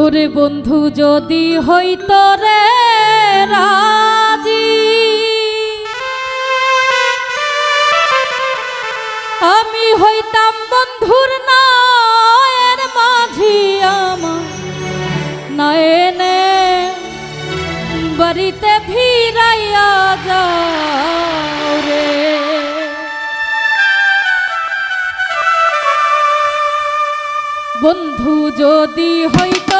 ওরে বন্ধু, যদি হইত রে রাজি, আমি হইতাম বন্ধুর নায়ের মাঝি আমার। নয়নে বাড়িতে ফিরাইয়া যাও রে। বন্ধু, যদি হইত